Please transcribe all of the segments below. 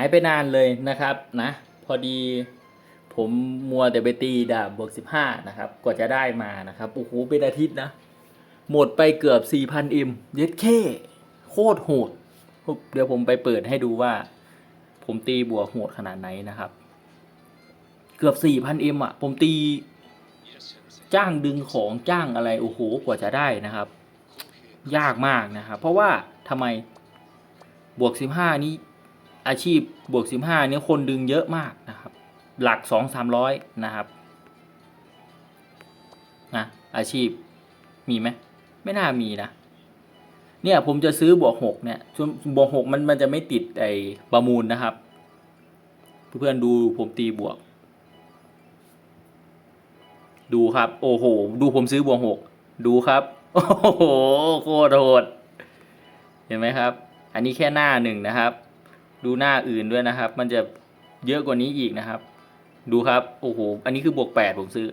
ายไปนานเลยนะครับนะ พอดีผมมัวแต่ไปตีดาบบวกสิบห้านะครับ กว่าจะได้มานะครับโอ้โหเป็นอาทิตย์นะ หมดไปเกือบสี่พันอิมเย็ดเข้โคตรโหด เดี๋ยวผมไปเปิดให้ดูว่า ผมตีบวกโหดขนาดไหนนะครับ เกือบสี่พันอ็มอะ ผมตีจ้างดึงของจ้างอะไรโอ้โหกว่าจะได้นะครับ ยากมากนะครับ เพราะว่าทำไมบวกสิบห้านี้ อาชีพบวกสิบห้านี้คนดึงเยอะมากนะครับ หลักสองสามร้อยนะครับนะอาชีพมีไหมไม่น่ามีนะ เนี่ยผมจะซื้อบวกหกเนี่ยบวกหกมันมันจะไม่ติดไอ้ประมูลนะครับ เพื่อนๆดูผมตีบวก ดูครับ โอ้โห ดูผมซื้อบวกหกดูครับ โอ้โหโคตรโหดเห็นไหมครับ อันนี้แค่หน้าหนึ่งนะครับ ดูหน้าอื่นด้วยนะครับ มันจะเยอะกว่านี้อีกนะครับ ดูครับโอ้โหอันนี้คือบวกแปดผมซื้อ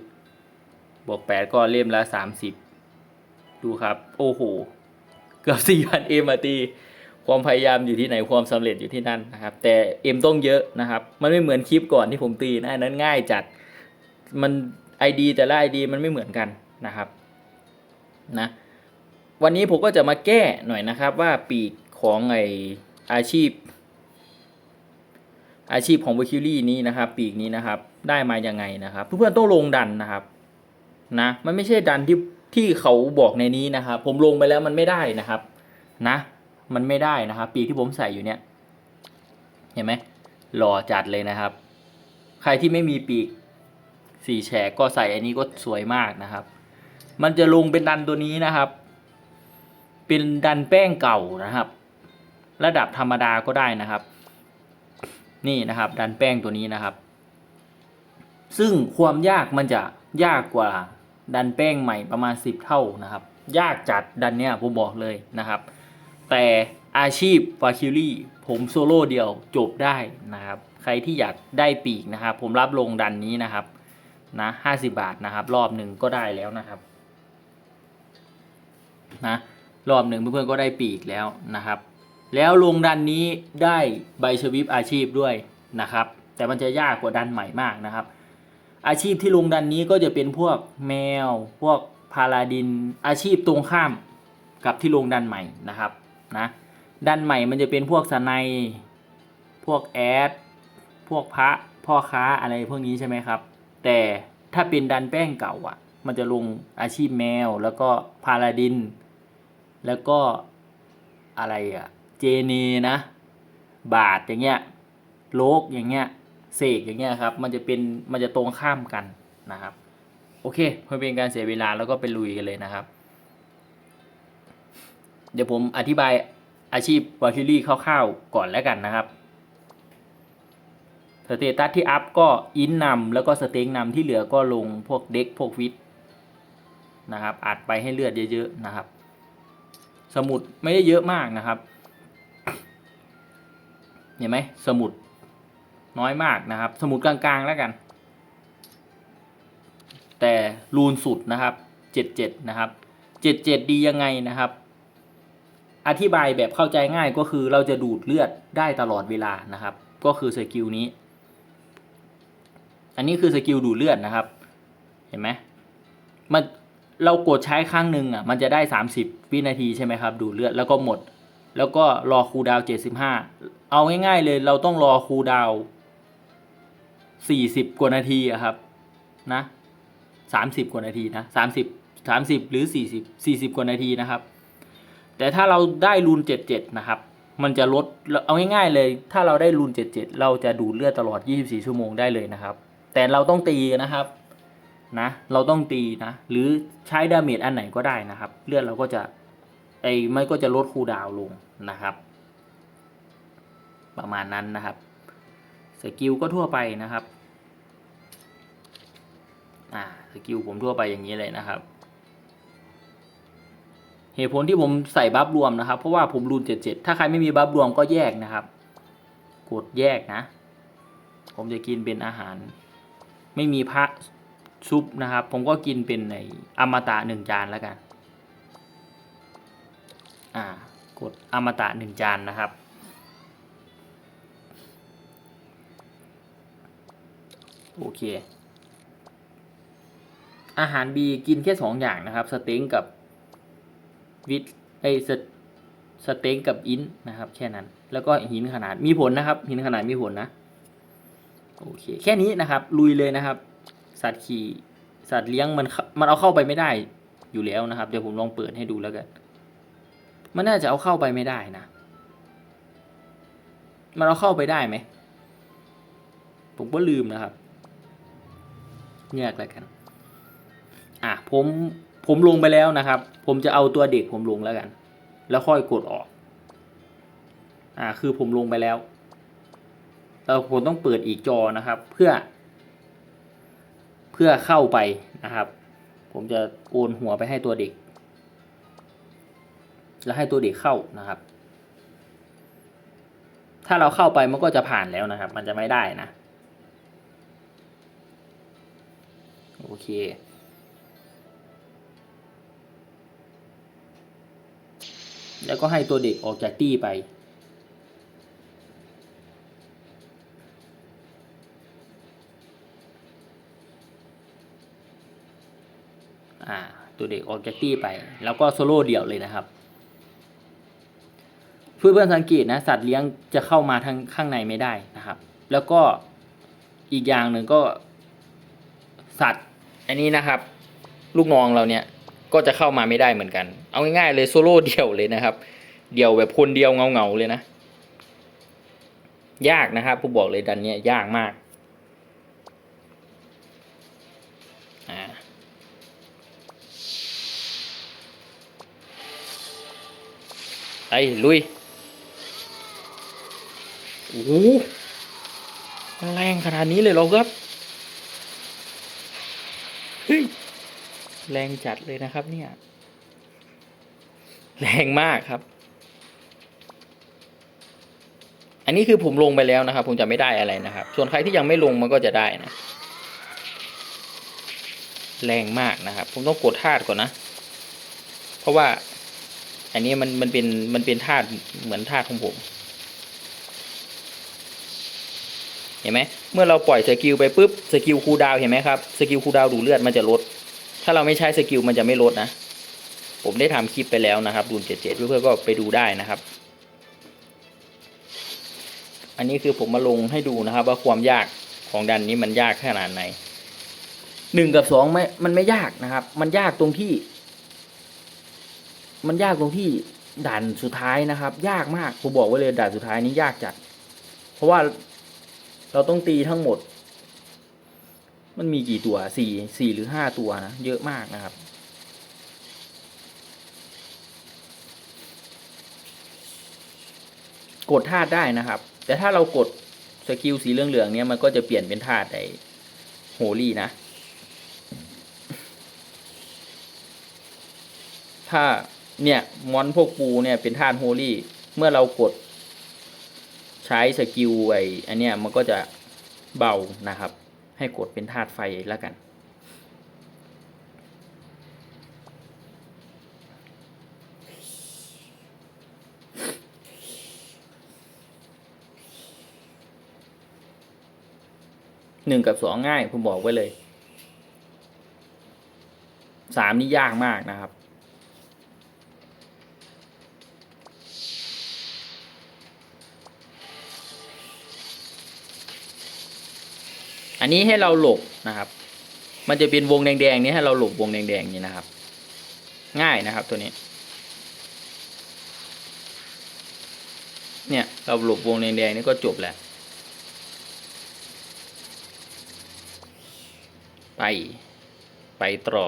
บวกแปดก็เล่มละสามสิบดูครับ โอ้โห เกือบสี่พันเอ็มอะตีความพยายามอยู่ที่ไหนความสำเร็จอยู่ที่นั่นนะครับ แต่เอ็มต้องเยอะนะครับ มันไม่เหมือนคลิปก่อนที่ผมตีนะนั้นง่ายจัดมันไอดีแต่ละไอดีมันไม่เหมือนกันนะครับนะวันนี้ผมก็จะมาแก้หน่อยนะครับว่าปีกของไออาชีพ อาชีพของว a คิลี่นี้นะครับปีกนี้นะครับได้มายังไงนะครับ เพื่อนๆต้องลงดันนะครับนะมันไม่ใช่ดันที่ที่เขาบอกในนี้นะครับผมลงไปแล้วมันไม่ได้นะครับนะ มันไม่ได้นะครับ ปีกที่ผมใส่อยู่เนี่ยเห็นไหมหล่อจัดเลยนะครับ ใครที่ไม่มีปีกสี่แฉกก็ใส่อันนี้ก็สวยมากนะครับ มันจะลงเป็นดันตัวนี้นะครับ เป็นดันแป้งเก่านะครับ ระดับธรรมดาก็ได้นะครับ นี่นะครับดันแป้งตัวนี้นะครับ ซึ่งความยากมันจะยากกว่าดันแป้งใหม่ประมาณ 10 เท่านะครับ ยากจัดดันเนี้ยผมบอกเลยนะครับ แต่อาชีพฟาคิลี่ผมโซโล่เดียวจบได้นะครับ ใครที่อยากได้ปีกนะครับ ผมรับลงดันนี้นะครับนะห้าสิบาทนะครับ รอบหนึ่งก็ได้แล้วนะครับนะรอบหนึ่งเพื่อนๆก็ได้ปีกแล้วนะครับ แล้วลงดันนี้ได้ใบชวิปอาชีพด้วยนะครับ แต่มันจะยากกว่าดันใหม่มากนะครับ อาชีพที่ลงดันนี้ก็จะเป็นพวกแมว พวกพาลาดินอาชีพตรงข้ามกับที่ลงดันใหม่นะครับนะดันใหม่มันจะเป็นพวกสไนด์พวกแอดพวกพระพ่อค้าอะไรพวกนี้ใช่ไหมครับ แต่ถ้าเป็นดันแป้งเก่าอะ มันจะลงอาชีพแมว แล้วก็พาลาดิน แล้วก็อะไรอะ เจเนนะ บาทอย่างเงี้ยโลกอย่างเงี้ยเสกอย่างเงี้ยครับ มันจะเป็นมันจะตรงข้ามกันนะครับ โอเคเพื่อเป็นการเสียเวลาแล้วก็ไปลุยกันเลยนะครับ เดี๋ยวผมอธิบายอาชีพวาคิลี่คร่าวๆก่อนแล้วกันนะครับสเตตัสที่อัพก็อินนำแล้วก็สเต็งนำที่เหลือก็ลงพวกเด็กพวกวิทนะครับอัดไปให้เลือดเยอะๆนะครับ สมุดไม่ได้เยอะมากนะครับ เห็นไหมสมุดน้อยมากนะครับ สมุดกลางๆแล้วกัน แต่รูนสุดนะครับเจ็ดเจ็ดนะครับเจ็ดเจ็ดดียังไงนะครับ อธิบายแบบเข้าใจง่ายก็คือเราจะดูดเลือดได้ตลอดเวลานะครับ ก็คือสกิลนี้ อันนี้คือสกิลดูดเลือดนะครับ เห็นไหมมันเรากดใช้ครั้งหนึ่งอะมันจะได้ 30 วินาทีใช่ไหมครับ ดูดเลือดแล้วก็หมด แล้วก็รอคูลดาวน์75 เอาง่ายๆเลยเราต้องรอคูลดาวน์40 กว่านาทีอะครับนะ30 กว่านาทีนะ30 30 หรือ 40 40 กว่านาทีนะครับ แต่ถ้าเราได้รูน 77 นะครับ มันจะลดเอาง่ายๆเลย ถ้าเราได้รูน 77 เราจะดูดเลือดตลอด 24 ชั่วโมงได้เลยนะครับ แต่เราต้องตีนะครับนะ เราต้องตีนะ หรือใช้ดาเมจอันไหนก็ได้นะครับ เลือดเราก็จะ ไอ้ไม่ก็จะลดคูดาวลงนะครับ ประมาณนั้นนะครับสกิลก็ทั่วไปนะครับอ่าสกิลผมทั่วไปอย่างนี้เลยนะครับ เหตุผลที่ผมใส่บัฟรวมนะครับ เพราะว่าผมรูนเจ็ดเจ็ดถ้าใครไม่มีบัฟรวมก็แยกนะครับ กดแยกนะ ผมจะกินเป็นอาหาร ไม่มีพระซุปนะครับ ผมก็กินเป็นในอมตะหนึ่งจานแล้วกัน อ่ากดอมตะหนึ่งจานนะครับ โอเค อาหารบีกินแค่สองอย่างนะครับ สเต็งกับวิตไอสสเต็งกับอินนะครับ แค่นั้น แล้วก็หินขนาดมีผลนะครับ หินขนาดมีผลนะ โอเค แค่นี้นะครับ ลุยเลยนะครับ สัตว์ขี่สัตว์เลี้ยงมันมันเอาเข้าไปไม่ได้อยู่แล้วนะครับ เดี๋ยวผมลองเปิดให้ดูแล้วกัน มันน่าจะเอาเข้าไปไม่ได้นะ มันเอาเข้าไปได้ไหม ผมก็ลืมนะครับแยกแล้วกัน อะผมผมลงไปแล้วนะครับ ผมจะเอาตัวเด็กผมลงแล้วกัน แล้วค่อยกดออก อ่า คือผมลงไปแล้วแล้วผมต้องเปิดอีกจอนะครับ เพื่อ เพื่อเข้าไปนะครับ ผมจะโอนหัวไปให้ตัวเด็ก แล้วให้ตัวเด็กเข้านะครับ ถ้าเราเข้าไปมันก็จะผ่านแล้วนะครับ มันจะไม่ได้นะ โอเค แล้วก็ให้ตัวเด็กออกจากตี้ไปอ่าตัวเด็กออกจากตี้ไป แล้วก็โซโล่เดี่ยวเลยนะครับ เพื่อนเพื่อนๆสังเกตนะสัตว์เลี้ยงจะเข้ามาทางข้างในไม่ได้นะครับ แล้วก็อีกอย่างหนึ่งก็ สัตว์ อันนี้นะครับ ลูกน้องเราเนี่ยก็จะเข้ามาไม่ได้เหมือนกัน เอาง่ายๆเลยโซโล่เดี่ยวเลยนะครับ เดี่ยวแบบคนเดียวเงาๆเลยนะ ยากนะครับผมบอกเลยดันเนี้ยยากมากไอ่าไปลุย โอ้โหแรงขนาดนี้เลยเหรอครับเฮ้ยแรงจัดเลยนะครับเนี่ย แรงมากครับ อันนี้คือผมลงไปแล้วนะครับ ผมจะไม่ได้อะไรนะครับ ส่วนใครที่ยังไม่ลงมันก็จะได้นะ แรงมากนะครับ ผมต้องกดธาตุก่อนนะ เพราะว่า อันนี้มันมันเป็นมันเป็นธาตุเหมือนธาตุของผม เห็นไหมเมื่อเราปล่อยสกิลไปปุ๊บสกิลคูดาวเห็นไหมครับสกิลคูดาวดูเลือดมันจะลด ถ้าเราไม่ใช้สกิลมันจะไม่ลดนะ ผมได้ทำคลิปไปแล้วนะครับรูนเจ็ดเจ็ดเพื่อนๆก็ไปดูได้นะครับ อันนี้คือผมมาลงให้ดูนะครับ ว่าความยากของดันนี้มันยากขนาดไหนหนึ่งกับสองไม่มันไม่ยากนะครับ มันยากตรงที่ มันยากตรงที่ด่านสุดท้ายนะครับ ยากมากผมบอกไว้เลยด่านสุดท้ายนี้ยากจัด เพราะว่า เราต้องตีทั้งหมด มันมีกี่ตัวสี่สี่หรือห้าตัวนะ เยอะมากนะครับ กดธาตุได้นะครับ แต่ถ้าเรากดสกิลสีเหลืองๆเนี่ยมันก็จะเปลี่ยนเป็นธาตุไอโฮลี่นะ ถ้าเนี่ยมอนพวกปูเนี่ยเป็นธาตุโฮลี่ เมื่อเรากด ใช้สกิลไออันเนี้ยมันก็จะเบานะครับ ให้กดเป็นธาตุไฟแล้วกัน หนึ่งกับสองง่ายผมบอกไว้เลยสามนี่ยากมากนะครับ นนี้ให้เราหลบนะครับ มันจะเป็นวงแดงๆนี้ให้เราหลบวงแดงๆนี้นะครับ ง่ายนะครับตัวนี้ เนี่ยเราหลบวงแดงๆนี้ก็จบแล้ว ไป ไปต่อ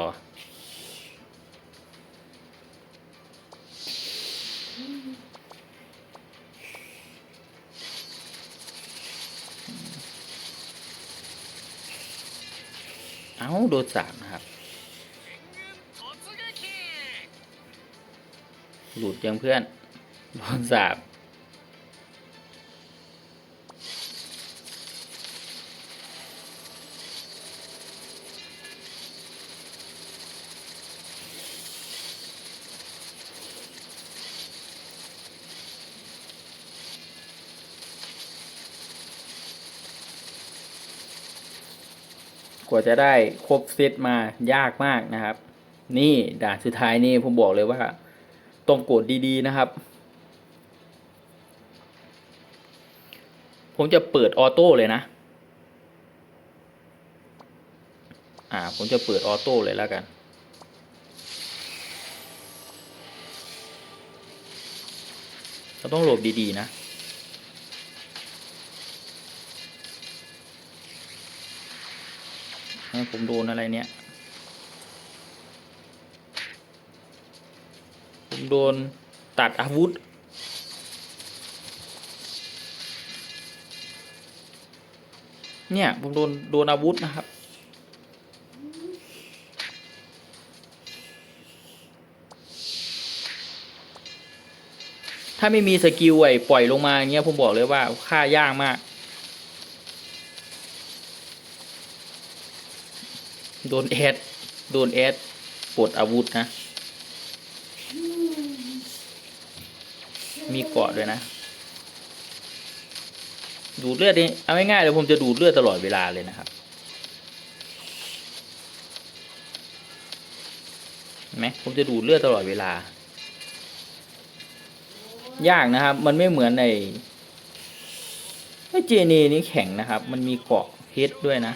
โดนสามนะครับ หลุดยังเพื่อน โดนสาบ กว่าจะได้ครบเซตมายากมากนะครับ นี่ด่านสุดท้ายนี่ผมบอกเลยว่าต้องกดดีๆนะครับ ผมจะเปิดออโต้เลยนะ อ่า ผมจะเปิดออโต้เลยแล้วกันเราต้องโหลบดีๆนะ ให้ผมโดนอะไรเนี่ย ผมโดนตัดอาวุธ เนี่ย ผมโดนโดนอาวุธนะครับถ้าไม่มีสกิลไอ้ปล่อยลงมาอย่างเงี้ยผมบอกเลยว่าค่ายากมาก โดนแอด โดนแอดปลดอาวุธนะ มีเกาะด้วยนะ ดูดเลือดนี่เอาง่ายๆเลยผมจะดูดเลือดตลอดเวลาเลยนะครับเห็นไหมผมจะดูดเลือดตลอดเวลา ยากนะครับ มันไม่เหมือนในเจเนนี่แข็งนะครับ มันมีเกาะเพชรด้วยนะ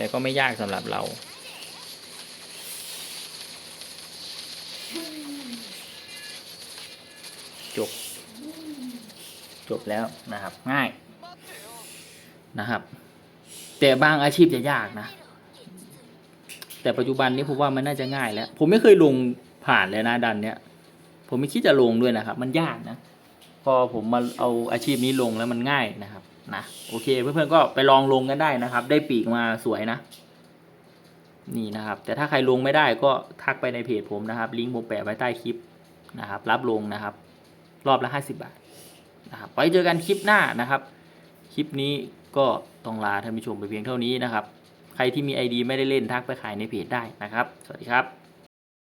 แต่ก็ไม่ยากสำหรับเรา จบ จบแล้วนะครับ ง่ายนะครับ แต่บางอาชีพจะยากนะ แต่ปัจจุบันนี้ผมว่ามันน่าจะง่ายแล้ว ผมไม่เคยลงผ่านเลยนะดันเนี้ย ผมไม่คิดจะลงด้วยนะครับ มันยากนะ พอผมมาเอาอาชีพนี้ลงแล้วมันง่ายนะครับ นะโอเคเพื่อนๆก็ไปลองลงกันได้นะครับ ได้ปีกมาสวยนะ นี่นะครับ แต่ถ้าใครลงไม่ได้ก็ทักไปในเพจผมนะครับ ลิงก์ผมแปะไว้ใต้คลิปนะครับ รับลงนะครับ รอบละห้าสิบาทนะครับไว้เจอกันคลิปหน้านะครับ คลิปนี้ก็ต้องลาท่านผู้ชมไปเพียงเท่านี้นะครับ ใครที่มีไอดีไม่ได้เล่นทักไปขายในเพจได้นะครับ สวัสดีครับ